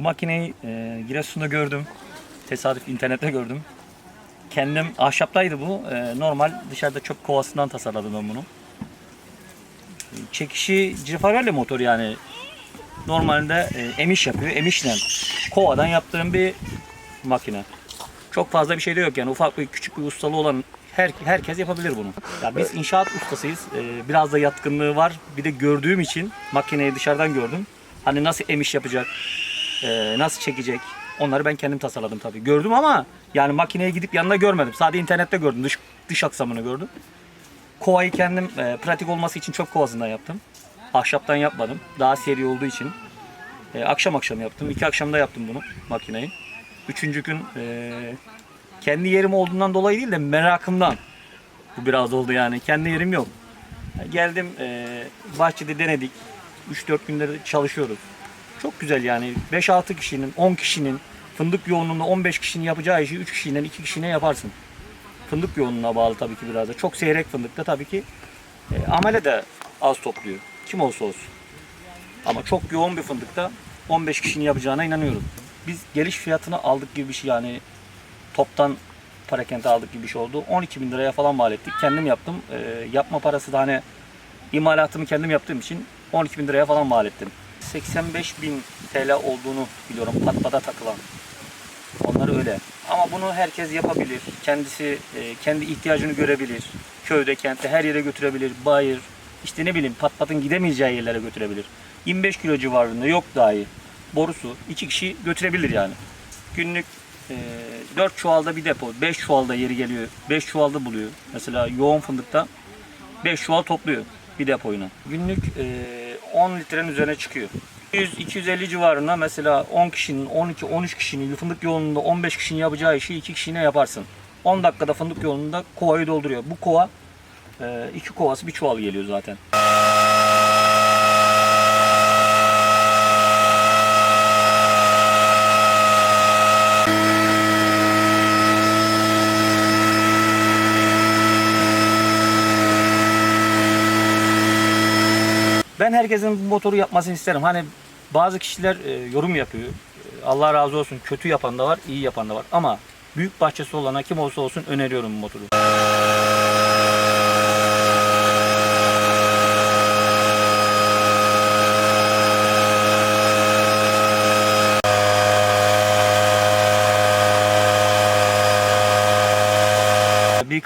bu makineyi e, Giresun'da gördüm. Tesadüf internette gördüm. Kendim ahşaptaydı bu. E, normal dışarıda çöp kovasından tasarladım ben bunu. Çekişi Cifaverle motor yani. Normalde e, emiş yapıyor. Emişle kovadan yaptığım bir makine. Çok fazla bir şey de yok yani ufak bir küçük bir ustalığı olan her, herkes yapabilir bunu. Ya biz inşaat ustasıyız. Ee, biraz da yatkınlığı var. Bir de gördüğüm için makineyi dışarıdan gördüm. Hani nasıl emiş yapacak, e, nasıl çekecek. Onları ben kendim tasarladım tabii. Gördüm ama yani makineye gidip yanında görmedim. Sadece internette gördüm. Dış, dış aksamını gördüm. Kovayı kendim e, pratik olması için çöp kovasından yaptım. Ahşaptan yapmadım. Daha seri olduğu için. E, akşam akşam yaptım. İki akşamda yaptım bunu makineyi. Üçüncü gün e, kendi yerim olduğundan dolayı değil de merakımdan bu biraz oldu yani. Kendi yerim yok. Geldim e, bahçede denedik. 3-4 günleri çalışıyoruz. Çok güzel yani. 5-6 kişinin, 10 kişinin fındık yoğunluğunda 15 kişinin yapacağı işi 3 kişiden 2 kişine yaparsın. Fındık yoğunluğuna bağlı tabii ki biraz da. Çok seyrek fındıkta tabii ki e, amele de az topluyor. Kim olsa olsun. Ama çok yoğun bir fındıkta 15 kişinin yapacağına inanıyorum. Biz geliş fiyatını aldık gibi bir şey yani toptan parakente aldık gibi bir şey oldu. 12 bin liraya falan mal ettik. Kendim yaptım. Ee, yapma parası da hani imalatımı kendim yaptığım için 12 bin liraya falan mal ettim. 85 bin TL olduğunu biliyorum patpada takılan. Onlar öyle. Ama bunu herkes yapabilir. Kendisi e, kendi ihtiyacını görebilir. Köyde, kentte her yere götürebilir. Bayır, işte ne bileyim pat patın gidemeyeceği yerlere götürebilir. 25 kilo civarında yok dahi. Borusu iki kişi götürebilir yani. Günlük e, 4 çuvalda bir depo, 5 çuvalda yeri geliyor. 5 çuvalda buluyor. Mesela yoğun fındıkta 5 çuval topluyor bir depoyuna. Günlük e, 10 litrenin üzerine çıkıyor. 100-250 civarında mesela 10 kişinin, 12-13 kişinin fındık yoğunluğunda 15 kişinin yapacağı işi 2 kişine yaparsın. 10 dakikada fındık yoğunluğunda kovayı dolduruyor. Bu kova iki kovası bir çuval geliyor zaten. Ben herkesin bu motoru yapmasını isterim. Hani bazı kişiler e, yorum yapıyor. E, Allah razı olsun kötü yapan da var, iyi yapan da var. Ama büyük bahçesi olana kim olsa olsun öneriyorum bu motoru.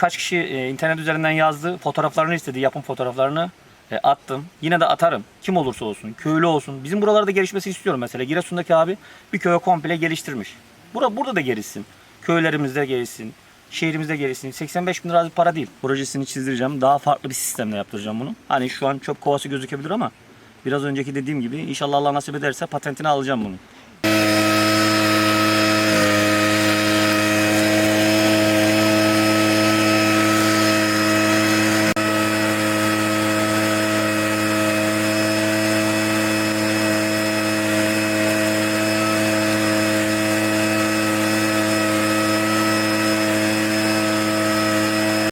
Birkaç kişi e, internet üzerinden yazdı. Fotoğraflarını istedi, yapım fotoğraflarını. E, attım. Yine de atarım. Kim olursa olsun, köylü olsun. Bizim buralarda gelişmesi istiyorum mesela. Giresun'daki abi bir köye komple geliştirmiş. Bura, burada da gelişsin. Köylerimizde gelişsin. Şehrimizde gelişsin. 85 bin lira para değil. Projesini çizdireceğim. Daha farklı bir sistemle yaptıracağım bunu. Hani şu an çöp kovası gözükebilir ama biraz önceki dediğim gibi inşallah Allah nasip ederse patentini alacağım bunu.